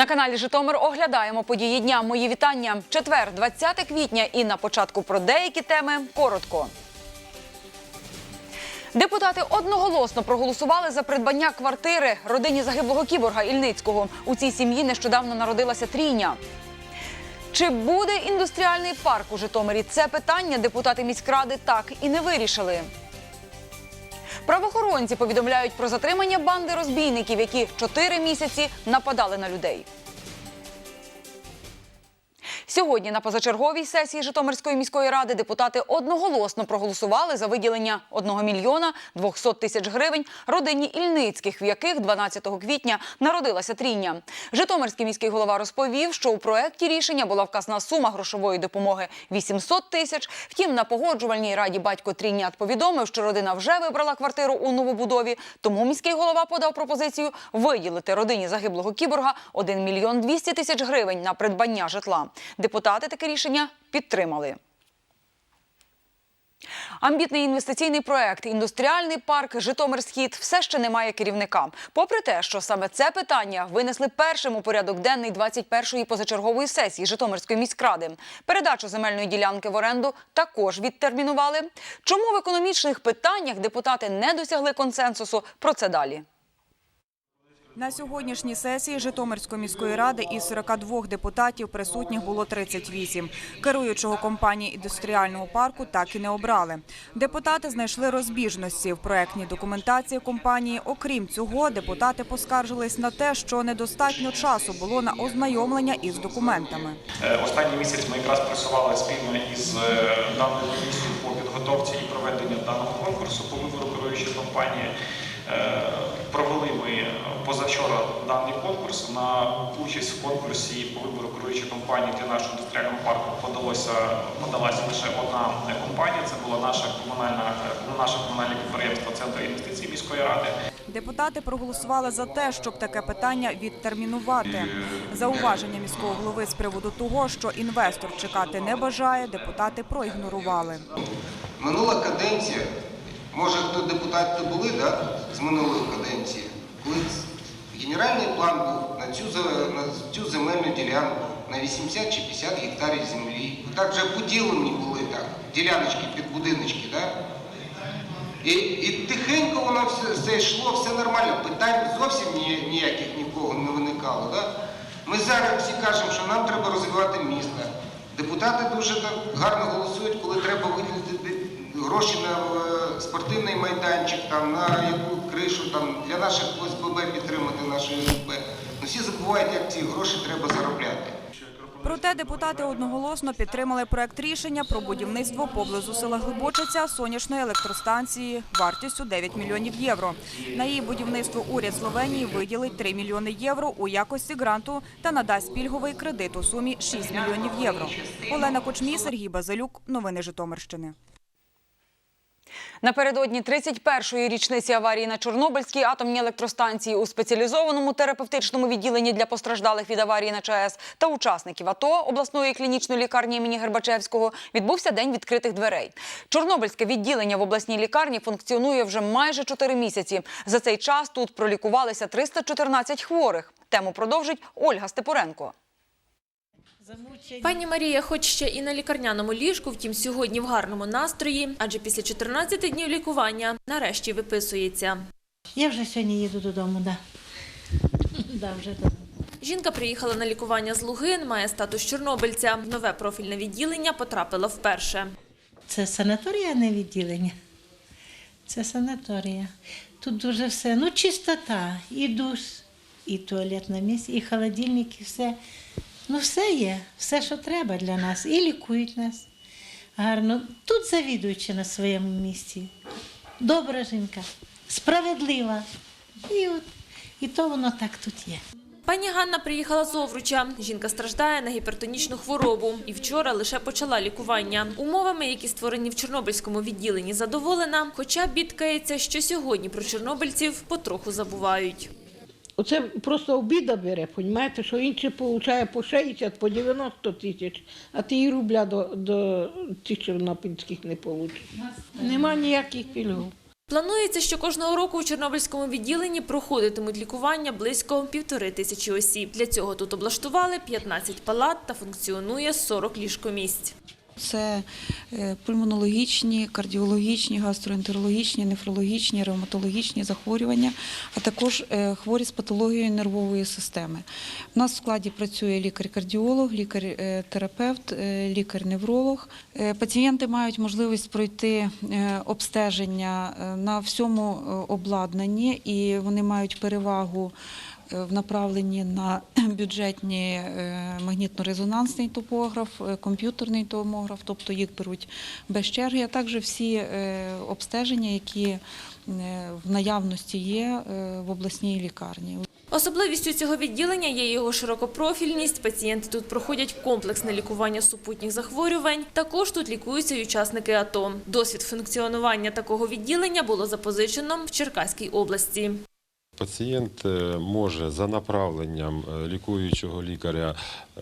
На каналі Житомир оглядаємо події дня. Мої вітання. Четвер, 20 квітня. І на початку про деякі теми коротко. Депутати одноголосно проголосували за придбання квартири родині загиблого кіборга Ільницького. У цій сім'ї нещодавно народилася трійня. Чи буде індустріальний парк у Житомирі? Це питання депутати міськради так і не вирішили. Правоохоронці повідомляють про затримання банди розбійників, які чотири місяці нападали на людей. Сьогодні на позачерговій сесії Житомирської міської ради депутати одноголосно проголосували за виділення 1 мільйона 200 тисяч гривень родині Ільницьких, в яких 12 квітня народилася трійня. Житомирський міський голова розповів, що у проекті рішення була вказана сума грошової допомоги 800 тисяч. Втім, на погоджувальній раді батько трійнят повідомив, що родина вже вибрала квартиру у новобудові. Тому міський голова подав пропозицію виділити родині загиблого кіборга 1 мільйон 200 тисяч гривень на придбання житла. Депутати таке рішення підтримали. Амбітний інвестиційний проект індустріальний парк Житомир-Схід все ще не має керівника. Попри те, що саме це питання винесли першим у порядок денний 21-ї позачергової сесії Житомирської міськради. Передачу земельної ділянки в оренду також відтермінували. Чому в економічних питаннях депутати не досягли консенсусу? Про це далі. На сьогоднішній сесії Житомирської міської ради із 42 депутатів присутніх було 38. Керуючого компанії індустріального парку так і не обрали. Депутати знайшли розбіжності в проектній документації компанії. Окрім цього, депутати поскаржились на те, що недостатньо часу було на ознайомлення із документами. Е, Останній місяць ми якраз працювали спільно із е, даною комісією по підготовці і проведенню даного конкурсу по вибору керуючої компанії. Е, Провели ми позавчора даний конкурс. На участь в конкурсі по вибору керуючої компанії для нашого індустріального парку подалося подалася лише одна е, компанія. Це була наша комунальна е, наше комунальне підприємство Центр інвестицій міської ради. Депутати проголосували за те, щоб таке питання відтермінувати. Зауваження міського голови з приводу того, що інвестор чекати не бажає, депутати проігнорували. Минула каденція, може хто депутати були да, з минулої каденції, коли генеральний план був на цю, на цю земельну ділянку на 80 чи 50 гектарів землі. Так вже поділені були так, діляночки під будиночки. Да? І, і тихенько воно все, все йшло, все нормально, питань зовсім ні- ніяких нікого не виникало. Да? Ми зараз всі кажемо, що нам треба розвивати місто. Депутати дуже так гарно голосують, коли треба виділити гроші на е, спортивний майданчик, там, на яку кришу, там, для наших ОСББ підтримати нашу ОСББ. Ну, всі забувають, як ці гроші треба заробляти. Проте депутати одноголосно підтримали проект рішення про будівництво поблизу села Глибочиця сонячної електростанції вартістю 9 мільйонів євро. На її будівництво уряд Словенії виділить 3 мільйони євро у якості гранту та надасть пільговий кредит у сумі 6 мільйонів євро. Олена Кочмій, Сергій Базилюк. Новини Житомирщини. Напередодні 31-ї річниці аварії на Чорнобильській атомній електростанції у спеціалізованому терапевтичному відділенні для постраждалих від аварії на ЧАЕС та учасників АТО обласної клінічної лікарні імені Гербачевського відбувся день відкритих дверей. Чорнобильське відділення в обласній лікарні функціонує вже майже 4 місяці. За цей час тут пролікувалися 314 хворих. Тему продовжить Ольга Степуренко. Пані Марія, хоч ще і на лікарняному ліжку, втім сьогодні в гарному настрої, адже після 14 днів лікування нарешті виписується. Я вже сьогодні їду додому, да. Да, вже додому. Жінка приїхала на лікування з Лугин, має статус чорнобильця. В нове профільне відділення потрапила вперше. Це санаторія, а не відділення. Це санаторія. Тут дуже все. Ну, чистота, і душ, і туалет на місці, і холодильник, і все. Ну, все є, все, що треба для нас. І лікують нас. Гарно. Тут завідуючи на своєму місці. Добра жінка, справедлива. І, от, і то воно так тут є. Пані Ганна приїхала з Овруча. Жінка страждає на гіпертонічну хворобу і вчора лише почала лікування. Умовами, які створені в Чорнобильському відділенні, задоволена, хоча бідкається, що сьогодні про чорнобильців потроху забувають. Оце просто обіда бере, понімаєте, що інші получає по 60, по 90 тисяч, а ти і рубля до, до тих чорнобильських не получиш. Нема ніяких пільгів. Планується, що кожного року у Чорнобильському відділенні проходитимуть лікування близько півтори тисячі осіб. Для цього тут облаштували 15 палат та функціонує 40 ліжкомісць. Це е, пульмонологічні, кардіологічні, гастроентерологічні, нефрологічні, ревматологічні захворювання, а також е, хворі з патологією нервової системи. У нас в складі працює лікар-кардіолог, лікар-терапевт, е, лікар-невролог. Пацієнти мають можливість пройти обстеження на всьому обладнанні, і вони мають перевагу в направленні на бюджетні е, магнітно-резонансний топограф, е, комп'ютерний томограф, тобто їх беруть без черги, а також всі е, обстеження, які е, в наявності є е, в обласній лікарні. Особливістю цього відділення є його широкопрофільність. Пацієнти тут проходять комплексне лікування супутніх захворювань. Також тут лікуються й учасники АТО. Досвід функціонування такого відділення було запозичено в Черкаській області. Пацієнт е, може за направленням е, лікуючого лікаря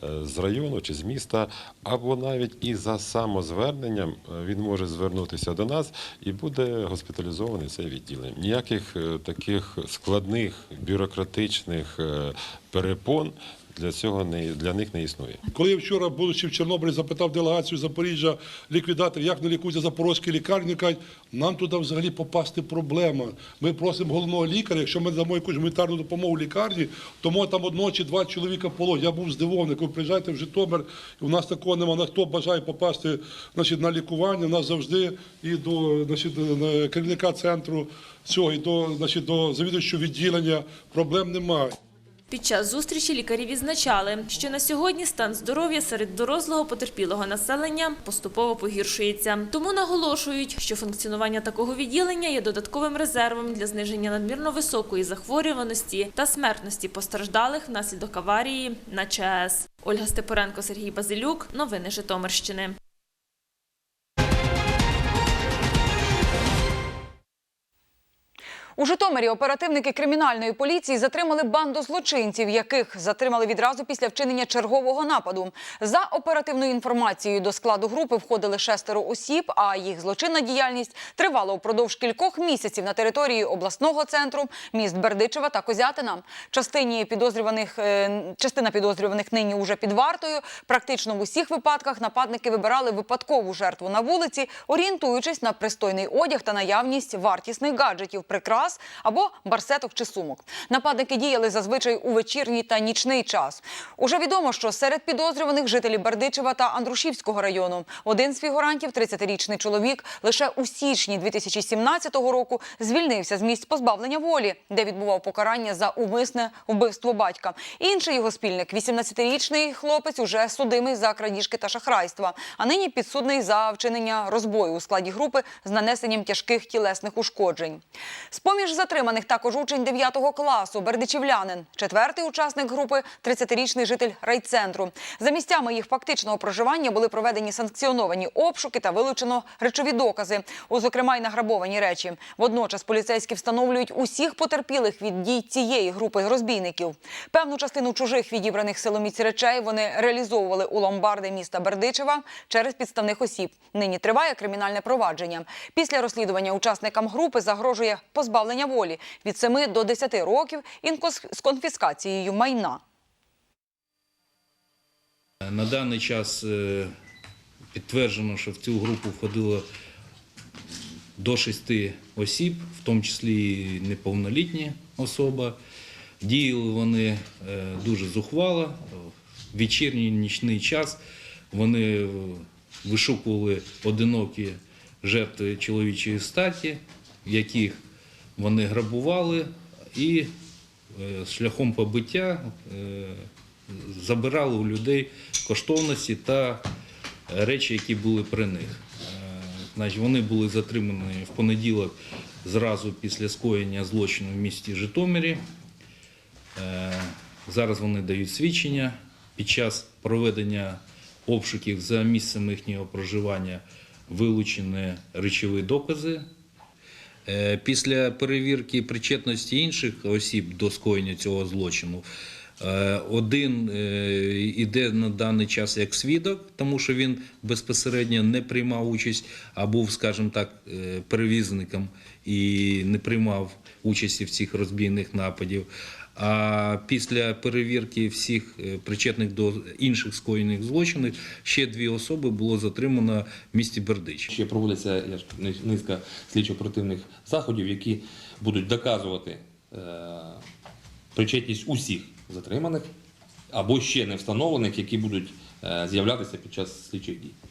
е, з району чи з міста, або навіть і за самозверненням він може звернутися до нас і буде госпіталізований це відділення. Ніяких таких складних бюрократичних перепон для цього не для них не існує. Коли я вчора, будучи в Чорнобилі, запитав делегацію Запоріжжя, ліквідатор, як не лікуються запорозькі лікарні, кажуть, нам туди взагалі попасти проблема. Ми просимо головного лікаря, якщо ми дамо якусь гуманітарну допомогу лікарні, то може там одного чи два чоловіка полон. Я був здивований, коли приїжджаєте в Житомир, у нас такого немає. На хто бажає попасти значить, на лікування, нас завжди і до значить, керівника центру цього, і до, значить, до завідувачого відділення проблем немає. Під час зустрічі лікарі відзначали, що на сьогодні стан здоров'я серед дорослого потерпілого населення поступово погіршується. Тому наголошують, що функціонування такого відділення є додатковим резервом для зниження надмірно високої захворюваності та смертності постраждалих внаслідок аварії на ЧАЕС. Ольга Степоренко, Сергій Базилюк. Новини Житомирщини. У Житомирі оперативники кримінальної поліції затримали банду злочинців, яких затримали відразу після вчинення чергового нападу. За оперативною інформацією до складу групи входили шестеро осіб, а їх злочинна діяльність тривала упродовж кількох місяців на території обласного центру, міст Бердичева та Козятина. Частині підозрюваних е, частина підозрюваних нині уже під вартою. Практично в усіх випадках нападники вибирали випадкову жертву на вулиці, орієнтуючись на пристойний одяг та наявність вартісних гаджетів, прикрас або барсеток чи сумок. Нападники діяли зазвичай у вечірній та нічний час. Уже відомо, що серед підозрюваних жителі Бердичева та Андрушівського району. Один з фігурантів, 30-річний чоловік, лише у січні 2017 року звільнився з місць позбавлення волі, де відбував покарання за умисне вбивство батька. Інший його спільник, 18-річний хлопець, уже судимий за крадіжки та шахрайства, а нині підсудний за вчинення розбою у складі групи з нанесенням тяжких тілесних ушкоджень. З-поміж затриманих також учень 9 класу, бердичівлянин. Четвертий учасник групи – 30-річний житель райцентру. За місцями їх фактичного проживання були проведені санкціоновані обшуки та вилучено речові докази, у зокрема й награбовані речі. Водночас поліцейські встановлюють усіх потерпілих від дій цієї групи розбійників. Певну частину чужих відібраних силоміць речей вони реалізовували у ломбарди міста Бердичева через підставних осіб. Нині триває кримінальне провадження. Після розслідування учасникам групи загрожує позбавлення волі від 7 до 10 років інкос з конфіскацією майна. На даний час е, підтверджено, що в цю групу входило до шести осіб, в тому числі і неповнолітні особа. Діяли вони е, дуже зухвало. В вечірній нічний час вони вишукували одинокі жертви чоловічої статі, яких вони грабували і е, шляхом побиття е, забирали у людей коштовності та речі, які були при них. Е, вони були затримані в понеділок зразу після скоєння злочину в місті Житомирі. Зараз вони дають свідчення. Під час проведення обшуків за місцем їхнього проживання вилучені речові докази. Е, Після перевірки причетності інших осіб до скоєння цього злочину Е, Один е, іде на даний час як свідок, тому що він безпосередньо не приймав участь, а був, скажімо так, перевізником і не приймав участі в цих розбійних нападів. А після перевірки всіх е, причетних до інших скоєних злочинів ще дві особи було затримано в місті Бердич. Ще проводиться низка слідчо-оперативних заходів, які будуть доказувати е, причетність усіх затриманих або ще не встановлених, які будуть е, з'являтися під час слідчих дій. –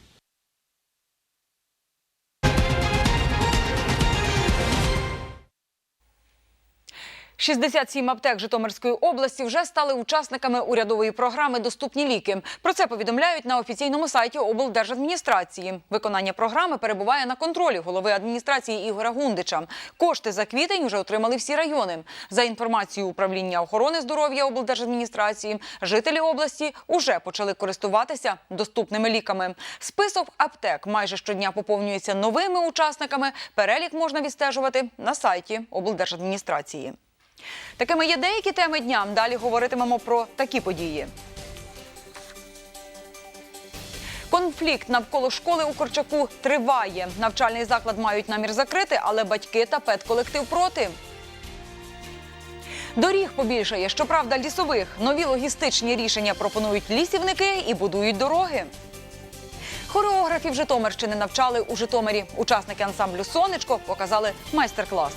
67 аптек Житомирської області вже стали учасниками урядової програми Доступні ліки. Про це повідомляють на офіційному сайті облдержадміністрації. Виконання програми перебуває на контролі голови адміністрації Ігоря Гундича. Кошти за квітень вже отримали всі райони. За інформацією управління охорони здоров'я облдержадміністрації, жителі області уже почали користуватися доступними ліками. Список аптек майже щодня поповнюється новими учасниками. Перелік можна відстежувати на сайті облдержадміністрації. Такими є деякі теми дня. Далі говоритимемо про такі події. Конфлікт навколо школи у Корчаку триває. Навчальний заклад мають намір закрити, але батьки та педколектив проти. Доріг побільшає. Щоправда, лісових нові логістичні рішення пропонують лісівники і будують дороги. Хореографів Житомирщини навчали у Житомирі. Учасники ансамблю Сонечко показали майстер-клас.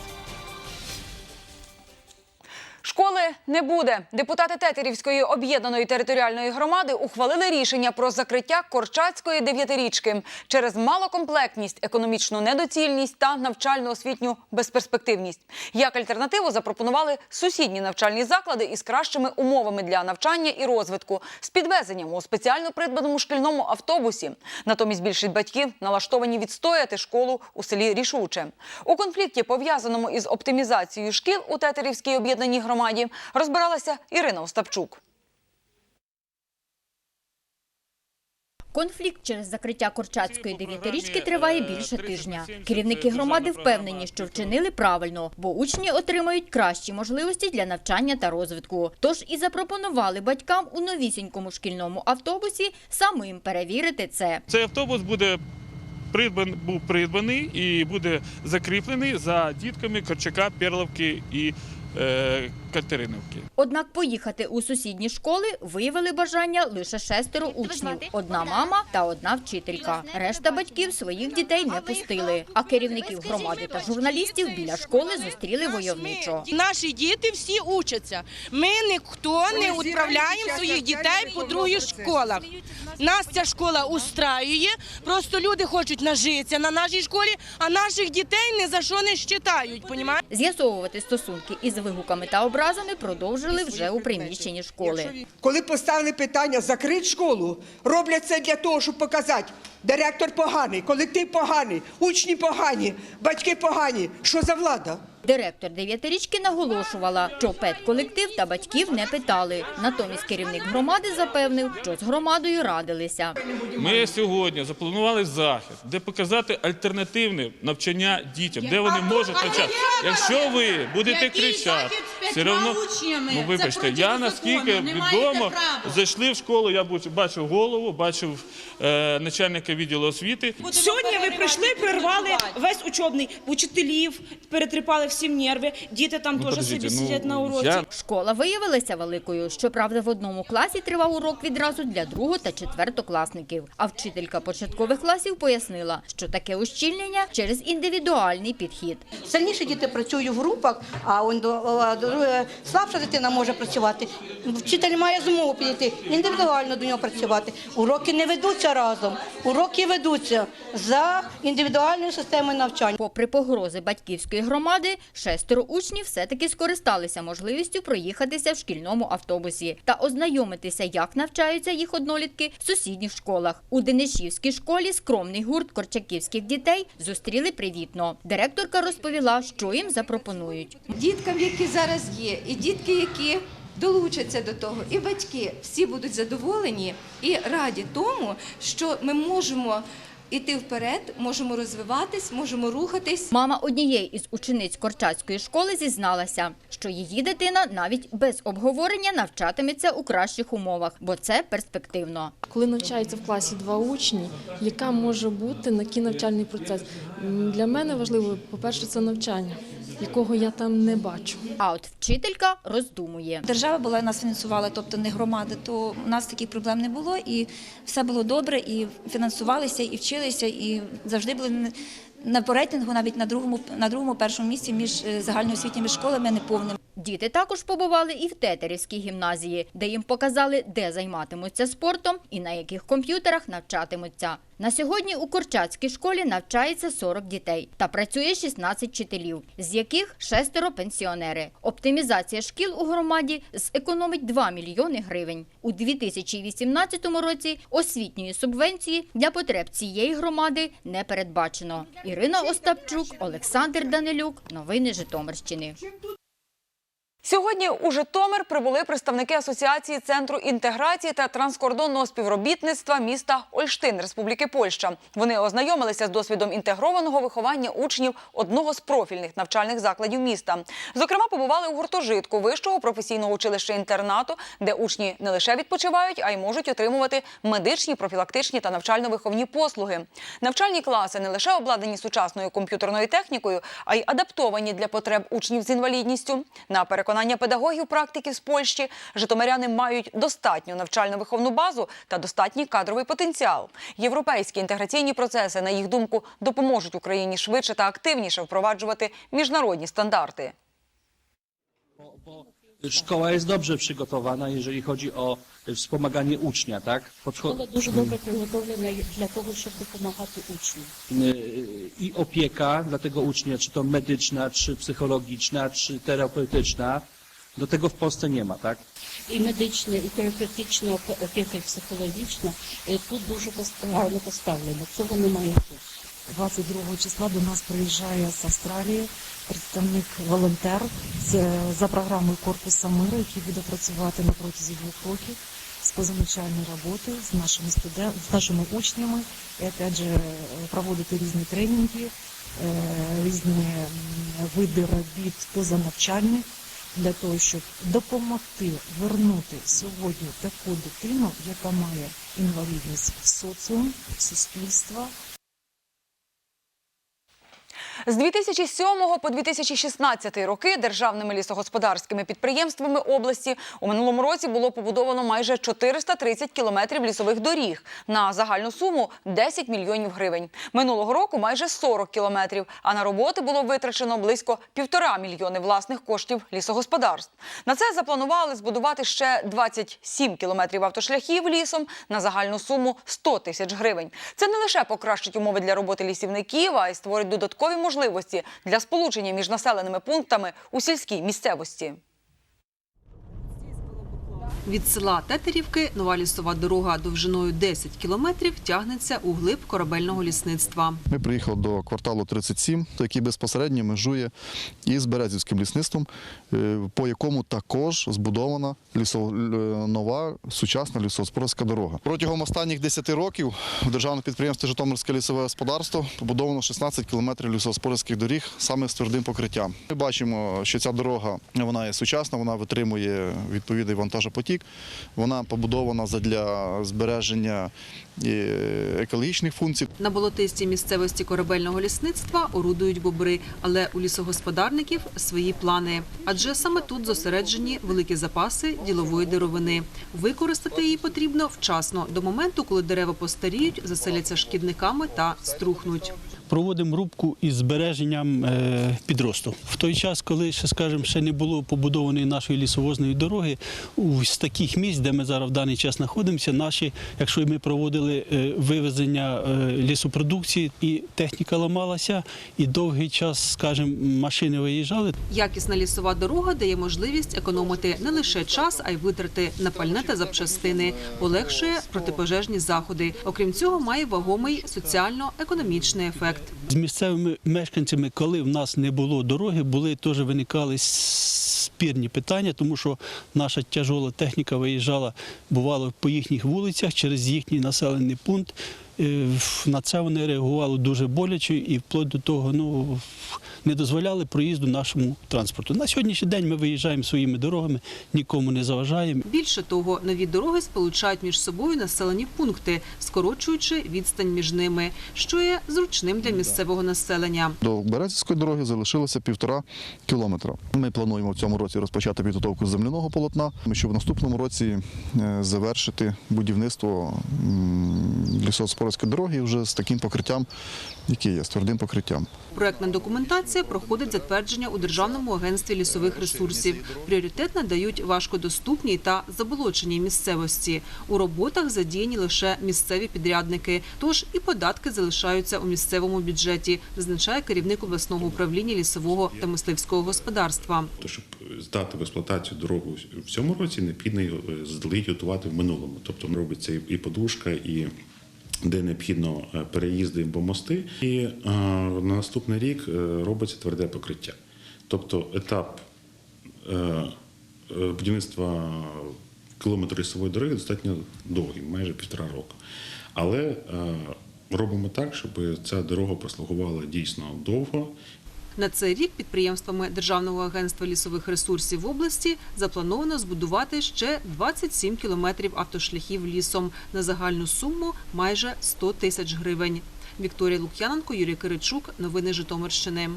Школи не буде. Депутати Тетерівської об'єднаної територіальної громади ухвалили рішення про закриття Корчацької дев'ятирічки через малокомплектність, економічну недоцільність та навчально-освітню безперспективність. Як альтернативу запропонували сусідні навчальні заклади із кращими умовами для навчання і розвитку з підвезенням у спеціально придбаному шкільному автобусі. Натомість більшість батьків налаштовані відстояти школу у селі рішуче. У конфлікті, пов'язаному із оптимізацією шкіл у Тетерівській об'єднаній громаді, розбиралася Ірина Остапчук. Конфлікт через закриття Корчацької дев'ятирічки триває більше тижня. Керівники громади впевнені, що вчинили правильно, бо учні отримають кращі можливості для навчання та розвитку. Тож і запропонували батькам у новісінькому шкільному автобусі самим перевірити це. Цей автобус буде придбан, був придбаний і буде закріплений за дітками Корчака, Перловки і е, Катериновки. Однак поїхати у сусідні школи виявили бажання лише шестеро учнів: одна мама та одна вчителька. Решта батьків своїх дітей не пустили. А керівників громади та журналістів біля школи зустріли войовничо. Наші діти всі учаться. Ми ніхто не відправляємо своїх дітей по других школах. Нас ця школа устраює. Просто люди хочуть нажитися на нашій школі, а наших дітей ні за що не щитають. З'ясовувати стосунки із вигуками та образами продовжили вже у приміщенні школи. Коли поставили питання закрити школу, роблять це для того, щоб показати, директор поганий, колектив поганий, учні погані, батьки погані. Що за влада? Директор дев'ятирічки наголошувала, що педколектив та батьків не питали. Натомість керівник громади запевнив, що з громадою радилися. Ми сьогодні запланували захід, де показати альтернативне навчання дітям, де вони можуть навчати. Якщо ви будете кричати, все одно, ну вибачте, я наскільки відомо зайшли в школу, я бачив голову, бачив е, начальника відділу освіти. Сьогодні ви прийшли, перервали весь учебний учителів, перетріпали всім нерви. Діти там Ну, теж собі ну, сидять на уроці. я- Школа виявилася великою. Щоправда, в одному класі тривав урок відразу для друго- та четвертокласників. А вчителька початкових класів пояснила, що таке ущільнення через індивідуальний підхід. Сильніші діти працюють в групах, а он до- слабша дитина може працювати. Вчитель має змогу підійти індивідуально до нього працювати. Уроки не ведуться разом, уроки ведуться за індивідуальною системою навчання. Попри погрози батьківської громади, шестеро учнів все-таки скористалися можливістю проїхатися в шкільному автобусі та ознайомитися, як навчаються їх однолітки в сусідніх школах. У Денишівській школі скромний гурт корчаківських дітей зустріли привітно. Директорка розповіла, що їм запропонують. діткам, які зараз є, і дітки, які долучаться до того, і батьки всі будуть задоволені і раді тому, що ми можемо йти вперед, можемо розвиватись, можемо рухатись. Мама однієї із учениць Корчацької школи зізналася, що її дитина навіть без обговорення навчатиметься у кращих умовах, бо це перспективно. Коли навчається в класі два учні, яка може бути такий навчальний процес? Для мене важливо, по-перше, це навчання, якого я там не бачу. А от вчителька роздумує. Держава була нас фінансувала, тобто не громади, то у нас таких проблем не було, і все було добре, і фінансувалися, і вчилися, і завжди були на- рейтингу навіть на другому, на другому першому місці між е, загальноосвітніми школами неповними. Діти також побували і в Тетерівській гімназії, де їм показали, де займатимуться спортом і на яких комп'ютерах навчатимуться. На сьогодні у Корчацькій школі навчається 40 дітей та працює 16 вчителів, з яких шестеро пенсіонери. Оптимізація шкіл у громаді зекономить 2 мільйони гривень. У 2018 році освітньої субвенції для потреб цієї громади не передбачено. Ірина Остапчук, Олександр Данилюк. Новини Житомирщини. Сьогодні у Житомир прибули представники Асоціації центру інтеграції та транскордонного співробітництва міста Ольштин Республіки Польща. Вони ознайомилися з досвідом інтегрованого виховання учнів одного з профільних навчальних закладів міста. Зокрема, побували у гуртожитку вищого професійного училища інтернату, де учні не лише відпочивають, а й можуть отримувати медичні, профілактичні та навчально-виховні послуги. Навчальні класи не лише обладнані сучасною комп'ютерною технікою, а й адаптовані для потреб учнів з інвалідністю. На переконання педагогів практиків з Польщі, житомиряни мають достатню навчально-виховну базу та достатній кадровий потенціал. Європейські інтеграційні процеси, на їх думку, допоможуть Україні швидше та активніше впроваджувати міжнародні стандарти. szkoła jest dobrze przygotowana, jeżeli chodzi o wspomaganie ucznia, tak? Podcho Szkoła dużo hmm. dobrze przygotowana dla, dla kogoś, żeby pomagać uczniu. Hmm, I opieka dla tego ucznia, czy to medyczna, czy psychologiczna, czy terapeutyczna, do tego w Polsce nie ma, tak? I medyczne, i terapeutyczne, opieka i psychologiczna, y, tu dużo post- no, postawione, co one mają tu? 22 числа до нас приїжджає з Австралії представник волонтер з- за програмою Корпуса миру, який буде працювати на протязі двох років з позаначальної роботи з нашими студентами, з нашими учнями, і опять же проводити різні тренінги, е, різні види робіт позанавчальних для того, щоб допомогти вернути сьогодні таку дитину, яка має інвалідність в соціум, в суспільство, З 2007 по 2016 роки державними лісогосподарськими підприємствами області у минулому році було побудовано майже 430 кілометрів лісових доріг на загальну суму 10 мільйонів гривень. Минулого року майже 40 кілометрів, а на роботи було витрачено близько півтора мільйони власних коштів лісогосподарств. На це запланували збудувати ще 27 кілометрів автошляхів лісом на загальну суму 100 тисяч гривень. Це не лише покращить умови для роботи лісівників, а й створить додаткові можливості для сполучення між населеними пунктами у сільській місцевості. Від села Тетерівки нова лісова дорога довжиною 10 кілометрів тягнеться у глиб корабельного лісництва. Ми приїхали до кварталу 37, який безпосередньо межує із Березівським лісництвом, е, по якому також збудована лісо- нова сучасна лісогосподарська дорога. Протягом останніх 10 років в державному підприємстві Житомирське лісове господарство побудовано 16 кілометрів лісогосподарських доріг саме з твердим покриттям. Ми бачимо, що ця дорога вона є сучасна, вона витримує відповідний вантажопотік. Вона побудована для збереження е, екологічних функцій. На болотистій місцевості корабельного лісництва орудують бобри, але у лісогосподарників свої плани. Адже саме тут зосереджені великі запаси ділової деревини. Використати її потрібно вчасно, до моменту, коли дерева постаріють, заселяться шкідниками та струхнуть. Проводимо рубку із збереженням е, підросту. В той час, коли ще, скажімо, ще не було побудованої нашої лісовозної дороги, з таких місць, де ми зараз в даний час знаходимося, наші, якщо ми проводили е, вивезення е, лісопродукції, і техніка ламалася, і довгий час, скажімо, машини виїжджали. Якісна лісова дорога дає можливість економити не лише час, а й витрати на пальне та запчастини, полегшує протипожежні заходи. Окрім цього, має вагомий соціально-економічний ефект. З місцевими мешканцями, коли в нас не було дороги, були теж виникали спірні питання, тому що наша тяжола техніка виїжджала, бувало, по їхніх вулицях через їхній населений пункт. Е, На це вони реагували дуже боляче і вплоть до того ну, не дозволяли проїзду нашому транспорту. На сьогоднішній день ми виїжджаємо своїми дорогами, нікому не заважаємо. Більше того, нові дороги сполучають між собою населені пункти, скорочуючи відстань між ними, що є зручним для місцевого населення. До Березівської дороги залишилося півтора кілометра. Ми плануємо в цьому році розпочати підготовку земляного полотна, щоб в наступному році е, завершити будівництво лісоспорської дороги вже з таким покриттям, яке є, з твердим покриттям. Проектна документація проходить затвердження у Державному агентстві лісових ресурсів. Пріоритет надають важкодоступній та заболоченій місцевості. У роботах задіяні лише місцеві підрядники, тож і податки залишаються у місцевому бюджеті, зазначає керівник обласного управління лісового та мисливського господарства. То, щоб здати в експлуатацію дорогу в цьому році, необхідно її е, готувати в минулому. Тобто робиться і подушка, і де необхідно е, переїзди або мости. І е, на наступний рік е, робиться тверде покриття. Тобто етап будівництва кілометру лісової дороги достатньо довгий, майже півтора року. Але робимо так, щоб ця дорога прослугувала дійсно довго На цей рік підприємствами Державного агентства лісових ресурсів в області заплановано збудувати ще 27 кілометрів автошляхів лісом на загальну суму майже 100 тисяч гривень. Вікторія Лук'яненко, Юрій Киричук. Новини Житомирщини.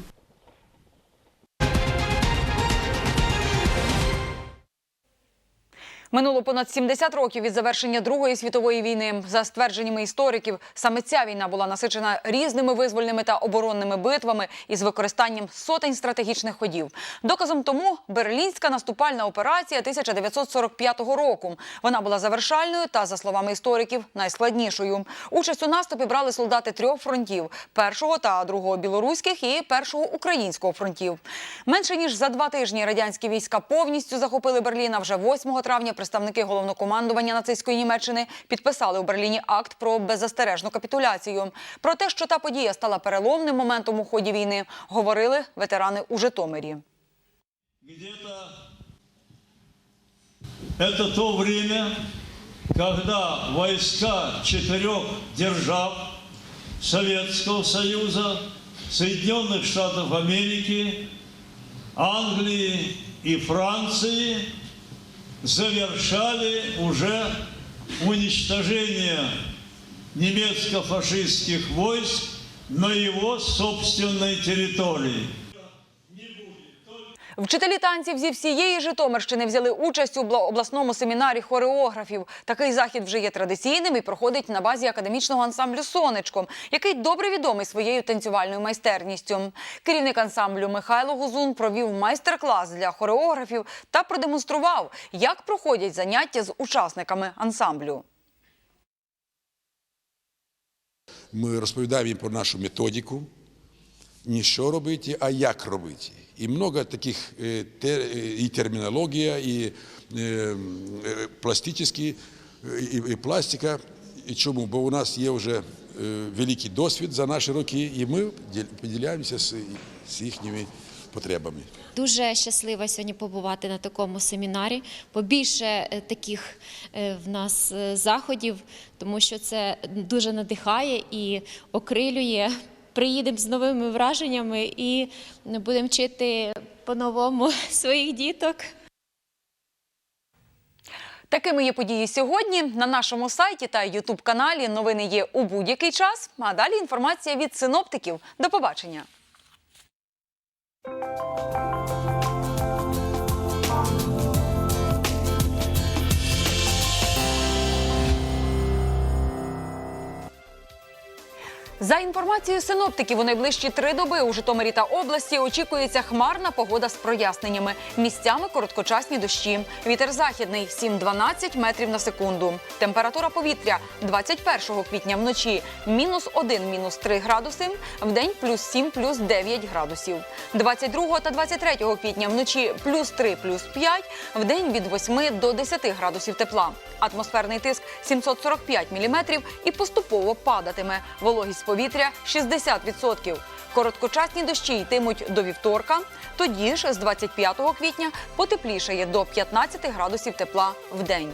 Минуло понад 70 років від завершення Другої світової війни. За ствердженнями істориків, саме ця війна була насичена різними визвольними та оборонними битвами із використанням сотень стратегічних ходів. Доказом тому Берлінська наступальна операція 1945 року. Вона була завершальною та, за словами істориків, найскладнішою. Участь у наступі брали солдати трьох фронтів: першого та другого білоруських і першого українського фронтів. Менше ніж за два тижні радянські війська повністю захопили Берлін. А вже 8 травня представники головнокомандування нацистської Німеччини підписали у Берліні акт про беззастережну капітуляцію. Про те, що та подія стала переломним моментом у ході війни, говорили ветерани у Житомирі. Это то время, когда войска четырех держав Советского Союза, Соединенных Штатов Америки, Англии и Франции завершали уже уничтожение немецко-фашистских войск на его собственной территории. Вчителі танців зі всієї Житомирщини взяли участь у бла- обласному семінарі хореографів. Такий захід вже є традиційним і проходить на базі академічного ансамблю Сонечко, який добре відомий своєю танцювальною майстерністю. Керівник ансамблю Михайло Гузун провів майстер-клас для хореографів та продемонстрував, як проходять заняття з учасниками ансамблю. Ми розповідаємо їм про нашу методику, не що робити, а як робити. І много таких е, е, і термінологія, і е, пластичні, і, пластика. І чому? Бо у нас є вже великий досвід за наші роки, і ми поділяємося з, їхніми потребами. Дуже щаслива сьогодні побувати на такому семінарі. Побільше таких в нас заходів, тому що це дуже надихає і окрилює. Приїдемо з новими враженнями і будемо вчити по-новому своїх діток. Такими є події сьогодні на нашому сайті та ютуб каналі. Новини є у будь-який час. А далі інформація від синоптиків. До побачення. За інформацією синоптиків, у найближчі три доби у Житомирі та області очікується хмарна погода з проясненнями. Місцями короткочасні дощі. Вітер західний 7-12 метрів на секунду. Температура повітря 21 квітня вночі мінус 1, мінус 3 градуси. Вдень плюс 7, плюс 9 градусів. 22 та 23 квітня вночі плюс 3, плюс 5. Вдень від 8 до 10 градусів тепла. Атмосферний тиск 745 міліметрів і поступово падатиме. Вологість повітря 60%. Короткочасні дощі йтимуть до вівторка. Тоді ж з 25 квітня потеплішає до 15 градусів тепла в день.